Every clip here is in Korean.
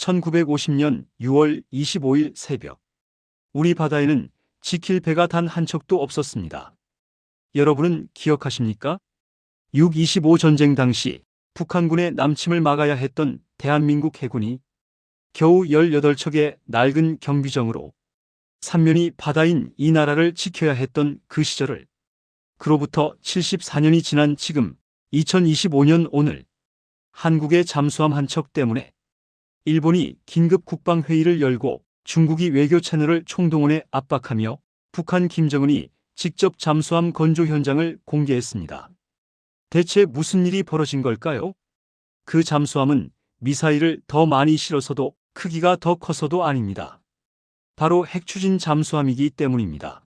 1950년 6월 25일 새벽. 우리 바다에는 지킬 배가 단 한 척도 없었습니다. 여러분은 기억하십니까? 6.25 전쟁 당시 북한군의 남침을 막아야 했던 대한민국 해군이 겨우 18척의 낡은 경비정으로 삼면이 바다인 이 나라를 지켜야 했던 그 시절을 그로부터 74년이 지난 지금 2025년 오늘 한국의 잠수함 한 척 때문에 일본이 긴급 국방회의를 열고 중국이 외교 채널을 총동원해 압박하며 북한 김정은이 직접 잠수함 건조 현장을 공개했습니다. 대체 무슨 일이 벌어진 걸까요? 그 잠수함은 미사일을 더 많이 실어서도 크기가 더 커서도 아닙니다. 바로 핵추진 잠수함이기 때문입니다.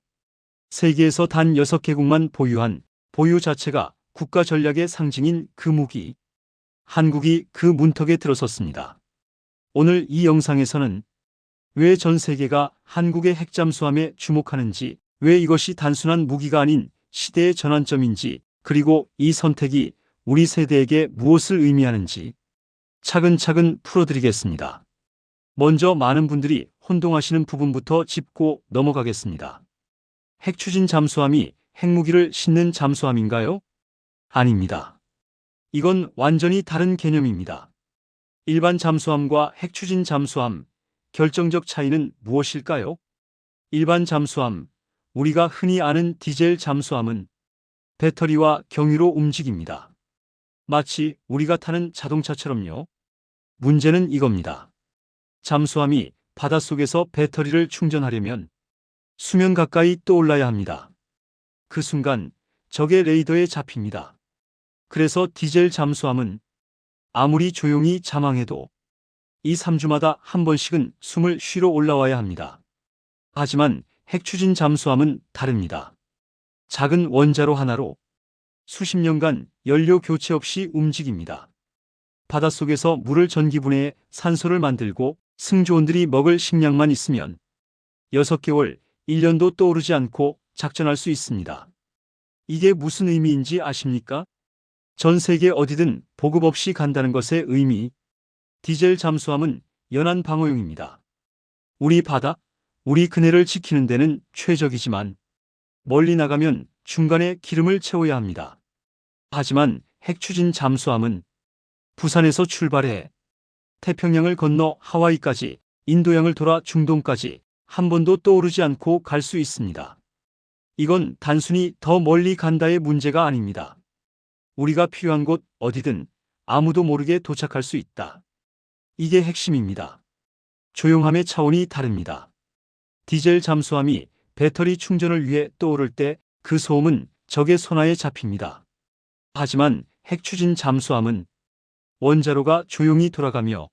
세계에서 단 6개국만 보유한 보유 자체가 국가 전략의 상징인 그 무기. 한국이 그 문턱에 들어섰습니다. 오늘 이 영상에서는 왜 전 세계가 한국의 핵잠수함에 주목하는지, 왜 이것이 단순한 무기가 아닌 시대의 전환점인지, 그리고 이 선택이 우리 세대에게 무엇을 의미하는지 차근차근 풀어드리겠습니다. 먼저 많은 분들이 혼동하시는 부분부터 짚고 넘어가겠습니다. 핵추진 잠수함이 핵무기를 싣는 잠수함인가요? 아닙니다. 이건 완전히 다른 개념입니다. 일반 잠수함과 핵추진 잠수함, 결정적 차이는 무엇일까요? 일반 잠수함, 우리가 흔히 아는 디젤 잠수함은 배터리와 경유로 움직입니다. 마치 우리가 타는 자동차처럼요. 문제는 이겁니다. 잠수함이 바닷속에서 배터리를 충전하려면 수면 가까이 떠올라야 합니다. 그 순간 적의 레이더에 잡힙니다. 그래서 디젤 잠수함은 아무리 조용히 자망해도 2, 3주마다 한 번씩은 숨을 쉬러 올라와야 합니다. 하지만 핵추진 잠수함은 다릅니다. 작은 원자로 하나로 수십 년간 연료 교체 없이 움직입니다. 바닷속에서 물을 전기분해해 산소를 만들고 승조원들이 먹을 식량만 있으면 6개월, 1년도 떠오르지 않고 작전할 수 있습니다. 이게 무슨 의미인지 아십니까? 전 세계 어디든 보급 없이 간다는 것의 의미. 디젤 잠수함은 연안 방어용입니다. 우리 바다, 우리 그네를 지키는 데는 최적이지만 멀리 나가면 중간에 기름을 채워야 합니다. 하지만 핵추진 잠수함은 부산에서 출발해 태평양을 건너 하와이까지 인도양을 돌아 중동까지 한 번도 떠오르지 않고 갈 수 있습니다. 이건 단순히 더 멀리 간다의 문제가 아닙니다. 우리가 필요한 곳 어디든 아무도 모르게 도착할 수 있다. 이게 핵심입니다. 조용함의 차원이 다릅니다. 디젤 잠수함이 배터리 충전을 위해 떠오를 때 그 소음은 적의 손아에 잡힙니다. 하지만 핵추진 잠수함은 원자로가 조용히 돌아가며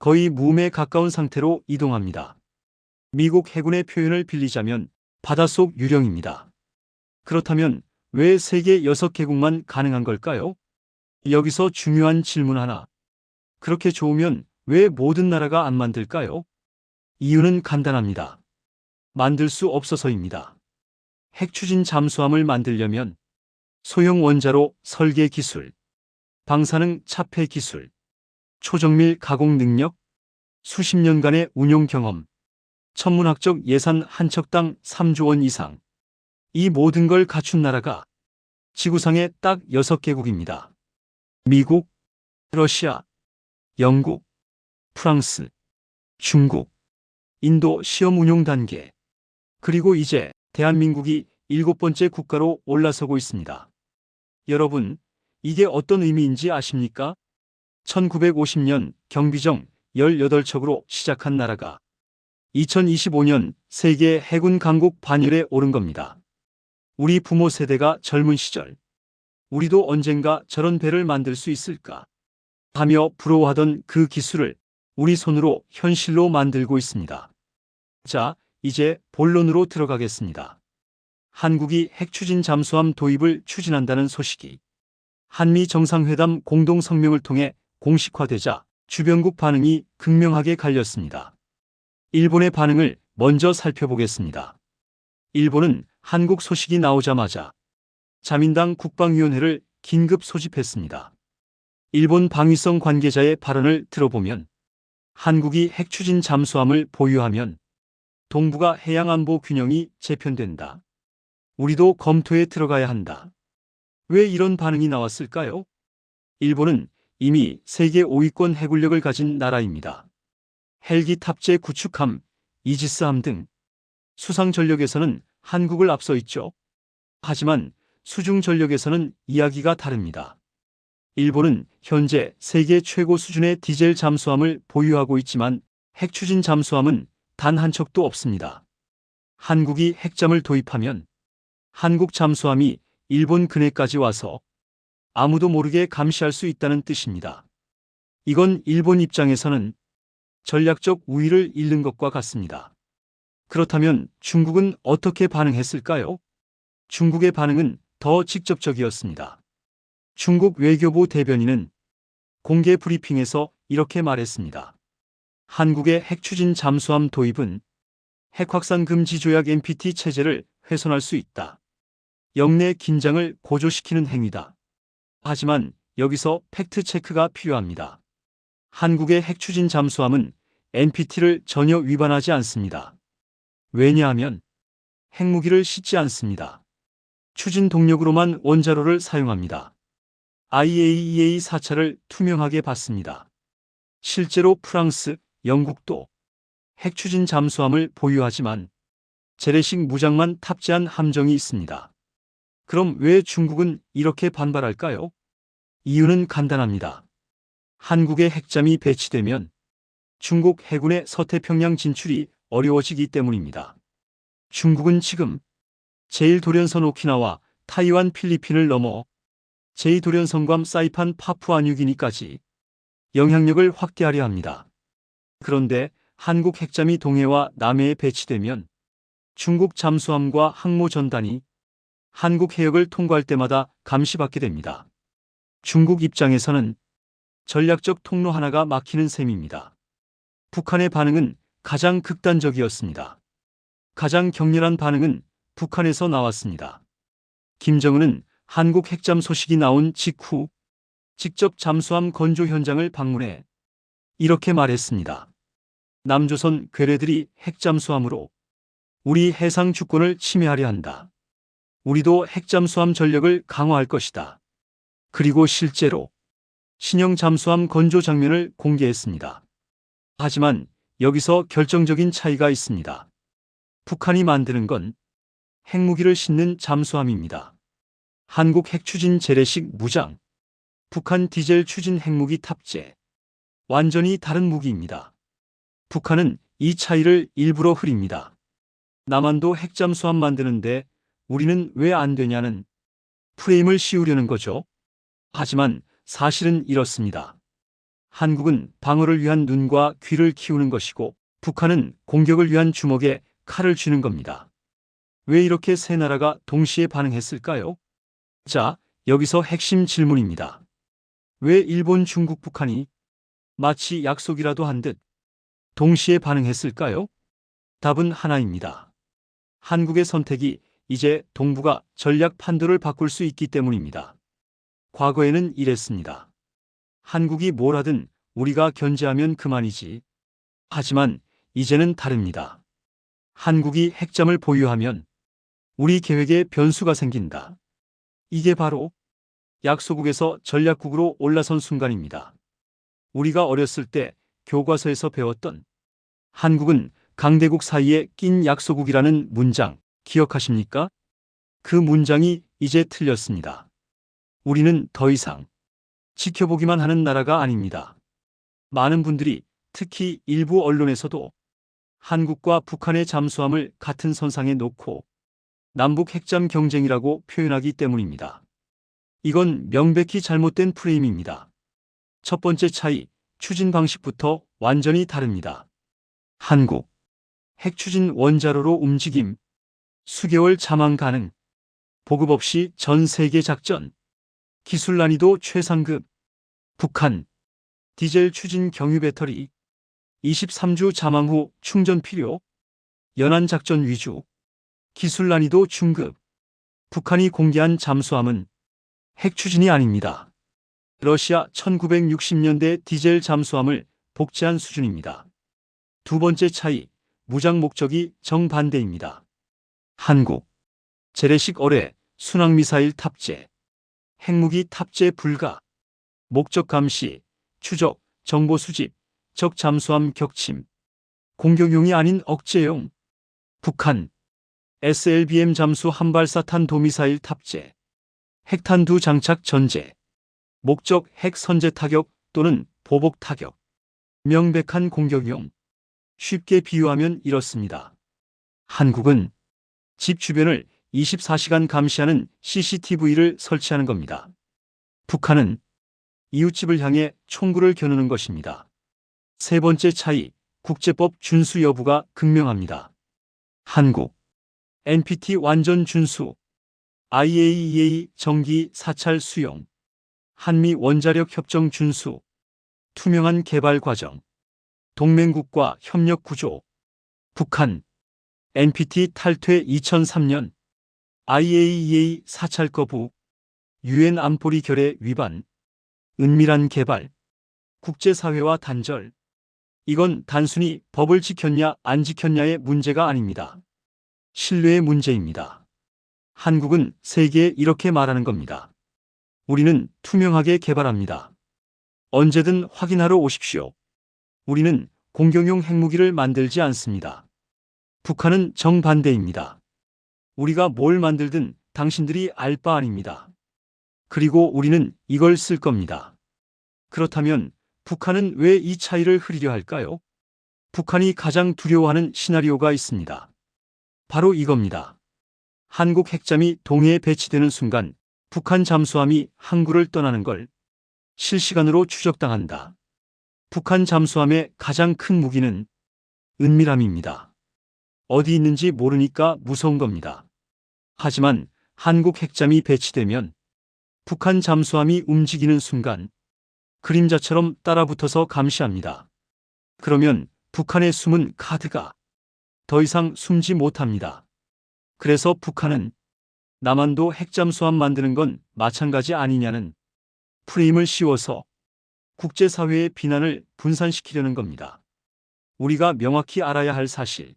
거의 무음에 가까운 상태로 이동합니다. 미국 해군의 표현을 빌리자면 바닷속 유령입니다. 그렇다면 왜 세계 6개국만 가능한 걸까요? 여기서 중요한 질문 하나. 그렇게 좋으면 왜 모든 나라가 안 만들까요? 이유는 간단합니다. 만들 수 없어서입니다. 핵추진 잠수함을 만들려면 소형 원자로 설계 기술, 방사능 차폐 기술, 초정밀 가공 능력, 수십 년간의 운용 경험, 천문학적 예산 한 척당 3조 원 이상. 이 모든 걸 갖춘 나라가 지구상에 딱 6개국입니다. 미국, 러시아, 영국, 프랑스, 중국, 인도 시험 운용 단계, 그리고 이제 대한민국이 일곱 번째 국가로 올라서고 있습니다. 여러분, 이게 어떤 의미인지 아십니까? 1950년 경비정 18척으로 시작한 나라가 2025년 세계 해군 강국 반열에 오른 겁니다. 우리 부모 세대가 젊은 시절, 우리도 언젠가 저런 배를 만들 수 있을까? 하며 부러워하던 그 기술을 우리 손으로 현실로 만들고 있습니다. 자, 이제 본론으로 들어가겠습니다. 한국이 핵추진 잠수함 도입을 추진한다는 소식이 한미 정상회담 공동 성명을 통해 공식화되자 주변국 반응이 극명하게 갈렸습니다. 일본의 반응을 먼저 살펴보겠습니다. 일본은 한국 소식이 나오자마자 자민당 국방위원회를 긴급 소집했습니다. 일본 방위성 관계자의 발언을 들어보면 한국이 핵추진 잠수함을 보유하면 동북아 해양안보 균형이 재편된다. 우리도 검토에 들어가야 한다. 왜 이런 반응이 나왔을까요? 일본은 이미 세계 5위권 해군력을 가진 나라입니다. 헬기 탑재 구축함, 이지스함 등 수상 전력에서는 한국을 앞서 있죠. 하지만 수중 전력에서는 이야기가 다릅니다. 일본은 현재 세계 최고 수준의 디젤 잠수함을 보유하고 있지만 핵 추진 잠수함은 단 한 척도 없습니다. 한국이 핵잠을 도입하면 한국 잠수함이 일본 근해까지 와서 아무도 모르게 감시할 수 있다는 뜻입니다. 이건 일본 입장에서는 전략적 우위를 잃는 것과 같습니다. 그렇다면 중국은 어떻게 반응했을까요? 중국의 반응은 더 직접적이었습니다. 중국 외교부 대변인은 공개 브리핑에서 이렇게 말했습니다. 한국의 핵추진 잠수함 도입은 핵확산 금지 조약 NPT 체제를 훼손할 수 있다. 영내 긴장을 고조시키는 행위다. 하지만 여기서 팩트 체크가 필요합니다. 한국의 핵추진 잠수함은 NPT를 전혀 위반하지 않습니다. 왜냐하면 핵무기를 싣지 않습니다. 추진 동력으로만 원자로를 사용합니다. IAEA 사찰을 투명하게 받습니다. 실제로 프랑스, 영국도 핵 추진 잠수함을 보유하지만 재래식 무장만 탑재한 함정이 있습니다. 그럼 왜 중국은 이렇게 반발할까요? 이유는 간단합니다. 한국의 핵잠이 배치되면 중국 해군의 서태평양 진출이 어려워지기 때문입니다. 중국은 지금 제1도련선 오키나와 타이완 필리핀을 넘어 제2도련선과 사이판 파푸아뉴기니까지 영향력을 확대하려 합니다. 그런데 한국 핵잠이 동해와 남해에 배치되면 중국 잠수함과 항모 전단이 한국 해역을 통과할 때마다 감시받게 됩니다. 중국 입장에서는 전략적 통로 하나가 막히는 셈입니다. 북한의 반응은 가장 극단적이었습니다. 가장 격렬한 반응은 북한에서 나왔습니다. 김정은은 한국 핵잠 소식이 나온 직후 직접 잠수함 건조 현장을 방문해 이렇게 말했습니다. 남조선 괴뢰들이 핵잠수함으로 우리 해상 주권을 침해하려 한다. 우리도 핵잠수함 전력을 강화할 것이다. 그리고 실제로 신형 잠수함 건조 장면을 공개했습니다. 하지만 여기서 결정적인 차이가 있습니다. 북한이 만드는 건 핵무기를 싣는 잠수함입니다. 한국 핵 추진 재래식 무장, 북한 디젤 추진 핵무기 탑재. 완전히 다른 무기입니다. 북한은 이 차이를 일부러 흐립니다. 남한도 핵잠수함 만드는데 우리는 왜 안 되냐는 프레임을 씌우려는 거죠. 하지만 사실은 이렇습니다. 한국은 방어를 위한 눈과 귀를 키우는 것이고 북한은 공격을 위한 주먹에 칼을 쥐는 겁니다. 왜 이렇게 세 나라가 동시에 반응했을까요? 자, 여기서 핵심 질문입니다. 왜 일본, 중국, 북한이 마치 약속이라도 한 듯 동시에 반응했을까요? 답은 하나입니다. 한국의 선택이 이제 동북아 전략 판도를 바꿀 수 있기 때문입니다. 과거에는 이랬습니다. 한국이 뭘 하든 우리가 견제하면 그만이지. 하지만 이제는 다릅니다. 한국이 핵잠을 보유하면 우리 계획에 변수가 생긴다. 이게 바로 약소국에서 전략국으로 올라선 순간입니다. 우리가 어렸을 때 교과서에서 배웠던 한국은 강대국 사이에 낀 약소국이라는 문장 기억하십니까? 그 문장이 이제 틀렸습니다. 우리는 더 이상 지켜보기만 하는 나라가 아닙니다. 많은 분들이 특히 일부 언론에서도 한국과 북한의 잠수함을 같은 선상에 놓고 남북 핵잠 경쟁이라고 표현하기 때문입니다. 이건 명백히 잘못된 프레임입니다. 첫 번째 차이, 추진 방식부터 완전히 다릅니다. 한국, 핵 추진 원자로로 움직임, 수개월 자망 가능, 보급 없이 전 세계 작전, 기술 난이도 최상급, 북한, 디젤 추진 경유 배터리, 23주 자망 후 충전 필요, 연안 작전 위주, 기술 난이도 중급, 북한이 공개한 잠수함은 핵 추진이 아닙니다. 러시아 1960년대 디젤 잠수함을 복제한 수준입니다. 두 번째 차이, 무장 목적이 정반대입니다. 한국, 재래식 어뢰, 순항미사일 탑재, 핵무기 탑재 불가, 목적 감시, 추적, 정보 수집, 적 잠수함 격침, 공격용이 아닌 억제용, 북한, SLBM 잠수 한발사탄 도미사일 탑재, 핵탄두 장착 전제, 목적 핵 선제 타격 또는 보복 타격, 명백한 공격용. 쉽게 비유하면 이렇습니다. 한국은 집 주변을 24시간 감시하는 CCTV를 설치하는 겁니다. 북한은 이웃집을 향해 총구를 겨누는 것입니다. 세 번째 차이, 국제법 준수 여부가 극명합니다. 한국, NPT 완전 준수, IAEA 정기 사찰 수용, 한미 원자력 협정 준수, 투명한 개발 과정, 동맹국과 협력 구조, 북한, NPT 탈퇴 2003년, IAEA 사찰 거부, 유엔 안보리 결의 위반, 은밀한 개발, 국제사회와 단절. 이건 단순히 법을 지켰냐 안 지켰냐의 문제가 아닙니다. 신뢰의 문제입니다. 한국은 세계에 이렇게 말하는 겁니다. 우리는 투명하게 개발합니다. 언제든 확인하러 오십시오. 우리는 공격용 핵무기를 만들지 않습니다. 북한은 정반대입니다. 우리가 뭘 만들든 당신들이 알 바 아닙니다. 그리고 우리는 이걸 쓸 겁니다. 그렇다면 북한은 왜 이 차이를 흐리려 할까요? 북한이 가장 두려워하는 시나리오가 있습니다. 바로 이겁니다. 한국 핵잠이 동해에 배치되는 순간 북한 잠수함이 항구를 떠나는 걸 실시간으로 추적당한다. 북한 잠수함의 가장 큰 무기는 은밀함입니다. 어디 있는지 모르니까 무서운 겁니다. 하지만 한국 핵잠이 배치되면 북한 잠수함이 움직이는 순간 그림자처럼 따라붙어서 감시합니다. 그러면 북한의 숨은 카드가 더 이상 숨지 못합니다. 그래서 북한은 남한도 핵잠수함 만드는 건 마찬가지 아니냐는 프레임을 씌워서 국제사회의 비난을 분산시키려는 겁니다. 우리가 명확히 알아야 할 사실.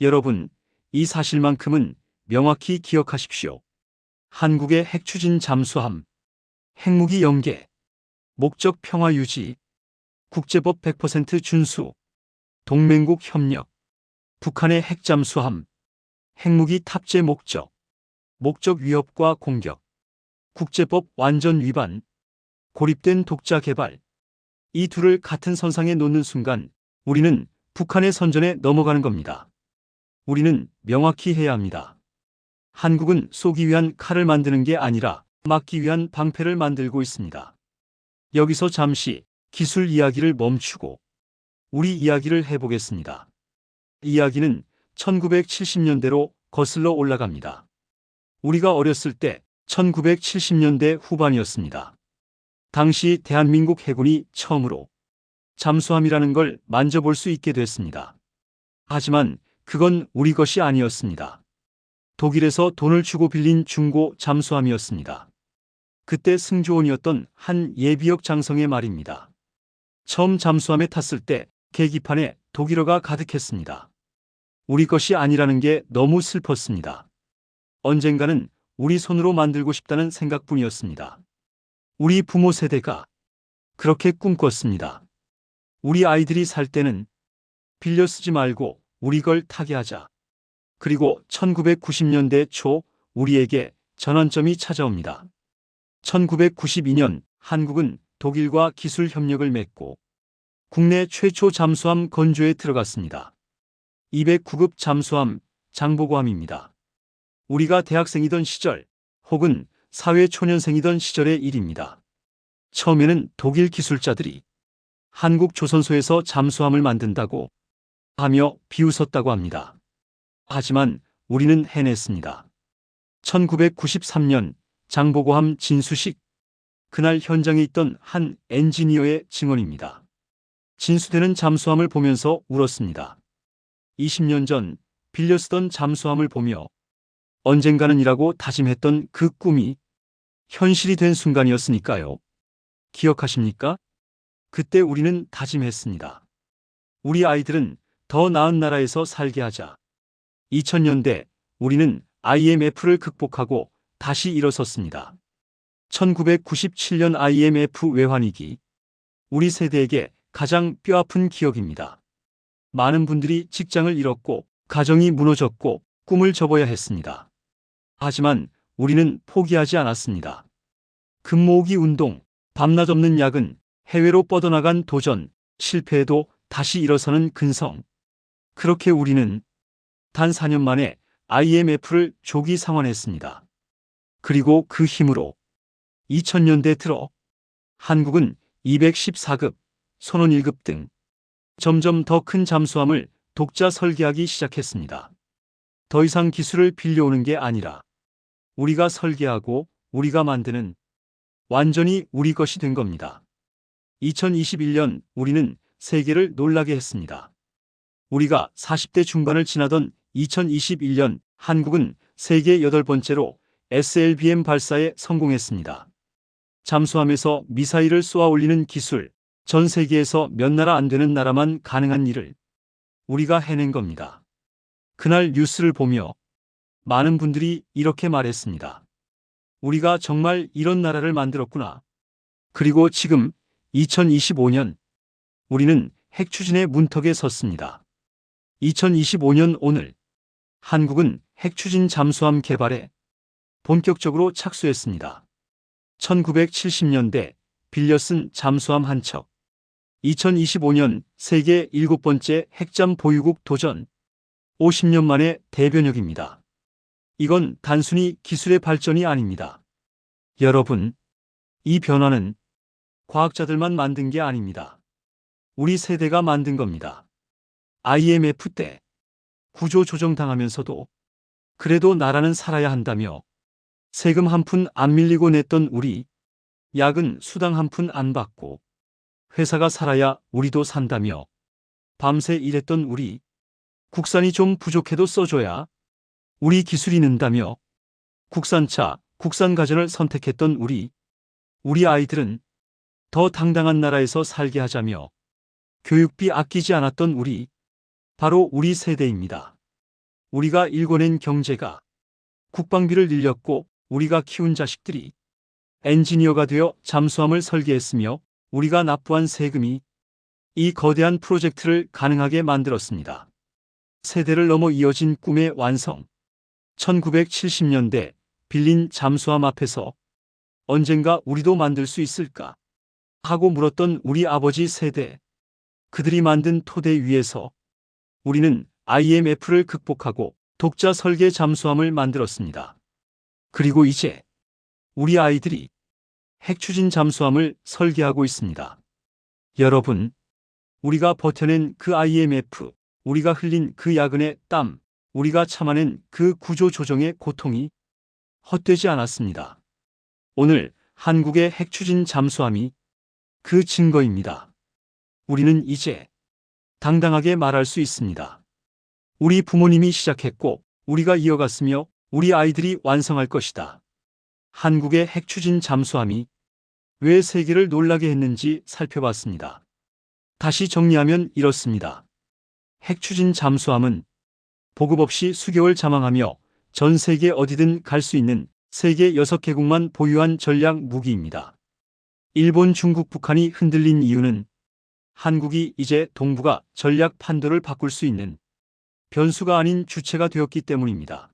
여러분, 이 사실만큼은 명확히 기억하십시오. 한국의 핵추진 잠수함, 핵무기 연계, 목적 평화 유지, 국제법 100% 준수, 동맹국 협력, 북한의 핵 잠수함, 핵무기 탑재 목적, 목적 위협과 공격, 국제법 완전 위반, 고립된 독자 개발. 이 둘을 같은 선상에 놓는 순간 우리는 북한의 선전에 넘어가는 겁니다. 우리는 명확히 해야 합니다. 한국은 쏘기 위한 칼을 만드는 게 아니라 막기 위한 방패를 만들고 있습니다. 여기서 잠시 기술 이야기를 멈추고 우리 이야기를 해보겠습니다. 이야기는 1970년대로 거슬러 올라갑니다. 우리가 어렸을 때 1970년대 후반이었습니다. 당시 대한민국 해군이 처음으로 잠수함이라는 걸 만져볼 수 있게 됐습니다. 하지만 그건 우리 것이 아니었습니다. 독일에서 돈을 주고 빌린 중고 잠수함이었습니다. 그때 승조원이었던 한 예비역 장성의 말입니다. 처음 잠수함에 탔을 때 계기판에 독일어가 가득했습니다. 우리 것이 아니라는 게 너무 슬펐습니다. 언젠가는 우리 손으로 만들고 싶다는 생각뿐이었습니다. 우리 부모 세대가 그렇게 꿈꿨습니다. 우리 아이들이 살 때는 빌려 쓰지 말고 우리 걸 타게 하자. 그리고 1990년대 초 우리에게 전환점이 찾아옵니다. 1992년 한국은 독일과 기술 협력을 맺고 국내 최초 잠수함 건조에 들어갔습니다. 209급 잠수함 장보고함입니다. 우리가 대학생이던 시절 혹은 사회 초년생이던 시절의 일입니다. 처음에는 독일 기술자들이 한국 조선소에서 잠수함을 만든다고 하며 비웃었다고 합니다. 하지만 우리는 해냈습니다. 1993년 장보고함 진수식 그날 현장에 있던 한 엔지니어의 증언입니다. 진수되는 잠수함을 보면서 울었습니다. 20년 전 빌려 쓰던 잠수함을 보며 언젠가는 이라고 다짐했던 그 꿈이 현실이 된 순간이었으니까요. 기억하십니까? 그때 우리는 다짐했습니다. 우리 아이들은 더 나은 나라에서 살게 하자. 2000년대 우리는 IMF를 극복하고 다시 일어섰습니다. 1997년 IMF 외환위기. 우리 세대에게 가장 뼈아픈 기억입니다. 많은 분들이 직장을 잃었고 가정이 무너졌고 꿈을 접어야 했습니다. 하지만 우리는 포기하지 않았습니다. 금모으기 운동, 밤낮 없는 야근, 해외로 뻗어나간 도전, 실패해도 다시 일어서는 근성. 그렇게 우리는 단 4년 만에 IMF를 조기 상환했습니다. 그리고 그 힘으로 2000년대 들어 한국은 214급, 손원 1급 등 점점 더 큰 잠수함을 독자 설계하기 시작했습니다. 더 이상 기술을 빌려오는 게 아니라 우리가 설계하고 우리가 만드는 완전히 우리 것이 된 겁니다. 2021년 우리는 세계를 놀라게 했습니다. 우리가 40대 중반을 지나던 2021년 한국은 세계 여덟 번째로 SLBM 발사에 성공했습니다. 잠수함에서 미사일을 쏘아 올리는 기술, 전 세계에서 몇 나라 안 되는 나라만 가능한 일을 우리가 해낸 겁니다. 그날 뉴스를 보며 많은 분들이 이렇게 말했습니다. 우리가 정말 이런 나라를 만들었구나. 그리고 지금 2025년 우리는 핵 추진의 문턱에 섰습니다. 2025년 오늘 한국은 핵 추진 잠수함 개발에 본격적으로 착수했습니다. 1970년대 빌려 쓴 잠수함 한 척. 2025년 세계 일곱 번째 핵잠 보유국 도전. 50년 만의 대변혁입니다. 이건 단순히 기술의 발전이 아닙니다. 여러분, 이 변화는 과학자들만 만든 게 아닙니다. 우리 세대가 만든 겁니다. IMF 때 구조 조정 당하면서도 그래도 나라는 살아야 한다며 세금 한 푼 안 밀리고 냈던 우리, 야근 수당 한 푼 안 받고 회사가 살아야 우리도 산다며 밤새 일했던 우리, 국산이 좀 부족해도 써줘야 우리 기술이 는다며 국산차, 국산 가전을 선택했던 우리, 우리 아이들은 더 당당한 나라에서 살게 하자며 교육비 아끼지 않았던 우리, 바로 우리 세대입니다. 우리가 일궈낸 경제가 국방비를 늘렸고 우리가 키운 자식들이 엔지니어가 되어 잠수함을 설계했으며 우리가 납부한 세금이 이 거대한 프로젝트를 가능하게 만들었습니다. 세대를 넘어 이어진 꿈의 완성. 1970년대 빌린 잠수함 앞에서 언젠가 우리도 만들 수 있을까? 하고 물었던 우리 아버지 세대. 그들이 만든 토대 위에서 우리는 IMF를 극복하고 독자 설계 잠수함을 만들었습니다. 그리고 이제 우리 아이들이 핵 추진 잠수함을 설계하고 있습니다. 여러분, 우리가 버텨낸 그 IMF, 우리가 흘린 그 야근의 땀, 우리가 참아낸 그 구조 조정의 고통이 헛되지 않았습니다. 오늘 한국의 핵 추진 잠수함이 그 증거입니다. 우리는 이제 당당하게 말할 수 있습니다. 우리 부모님이 시작했고 우리가 이어갔으며 우리 아이들이 완성할 것이다. 한국의 핵 추진 잠수함이 왜 세계를 놀라게 했는지 살펴봤습니다. 다시 정리하면 이렇습니다. 핵 추진 잠수함은 보급 없이 수개월 잠항하며 전 세계 어디든 갈 수 있는 세계 6개국만 보유한 전략 무기입니다. 일본, 중국, 북한이 흔들린 이유는 한국이 이제 동북아 전략 판도를 바꿀 수 있는 변수가 아닌 주체가 되었기 때문입니다.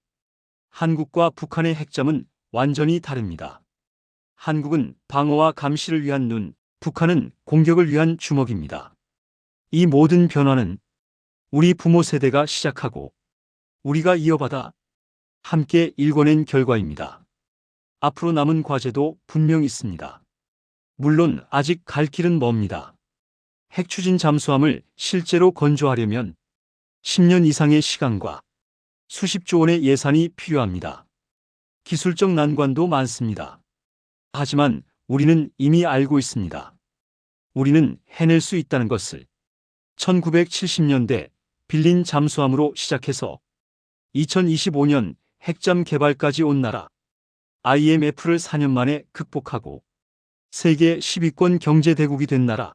한국과 북한의 핵점은 완전히 다릅니다. 한국은 방어와 감시를 위한 눈, 북한은 공격을 위한 주먹입니다. 이 모든 변화는 우리 부모 세대가 시작하고 우리가 이어받아 함께 일궈낸 결과입니다. 앞으로 남은 과제도 분명 있습니다. 물론 아직 갈 길은 멉니다. 핵 추진 잠수함을 실제로 건조하려면 10년 이상의 시간과 수십조 원의 예산이 필요합니다. 기술적 난관도 많습니다. 하지만 우리는 이미 알고 있습니다. 우리는 해낼 수 있다는 것을 1970년대 빌린 잠수함으로 시작해서 2025년 핵잠 개발까지 온 나라 IMF를 4년 만에 극복하고 세계 10위권 경제대국이 된 나라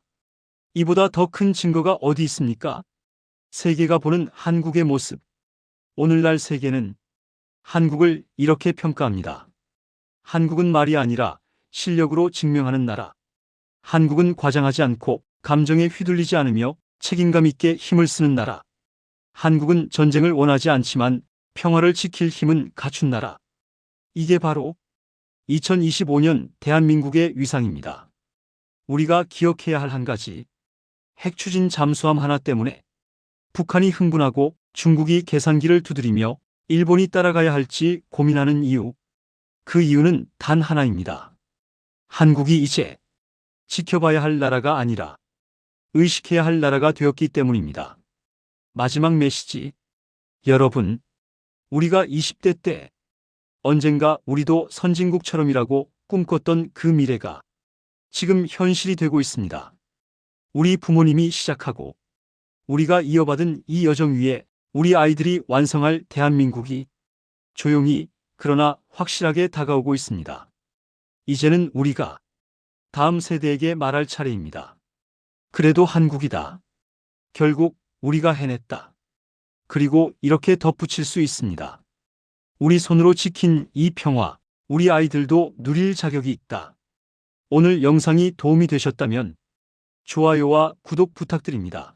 이보다 더 큰 증거가 어디 있습니까? 세계가 보는 한국의 모습. 오늘날 세계는 한국을 이렇게 평가합니다. 한국은 말이 아니라 실력으로 증명하는 나라. 한국은 과장하지 않고 감정에 휘둘리지 않으며 책임감 있게 힘을 쓰는 나라. 한국은 전쟁을 원하지 않지만 평화를 지킬 힘은 갖춘 나라. 이게 바로 2025년 대한민국의 위상입니다. 우리가 기억해야 할 한 가지. 핵 추진 잠수함 하나 때문에 북한이 흥분하고 중국이 계산기를 두드리며 일본이 따라가야 할지 고민하는 이유. 그 이유는 단 하나입니다. 한국이 이제 지켜봐야 할 나라가 아니라 의식해야 할 나라가 되었기 때문입니다. 마지막 메시지. 여러분, 우리가 20대 때 언젠가 우리도 선진국처럼이라고 꿈꿨던 그 미래가 지금 현실이 되고 있습니다. 우리 부모님이 시작하고 우리가 이어받은 이 여정 위에 우리 아이들이 완성할 대한민국이 조용히 그러나 확실하게 다가오고 있습니다. 이제는 우리가 다음 세대에게 말할 차례입니다. 그래도 한국이다. 결국 우리가 해냈다. 그리고 이렇게 덧붙일 수 있습니다. 우리 손으로 지킨 이 평화, 우리 아이들도 누릴 자격이 있다. 오늘 영상이 도움이 되셨다면 좋아요와 구독 부탁드립니다.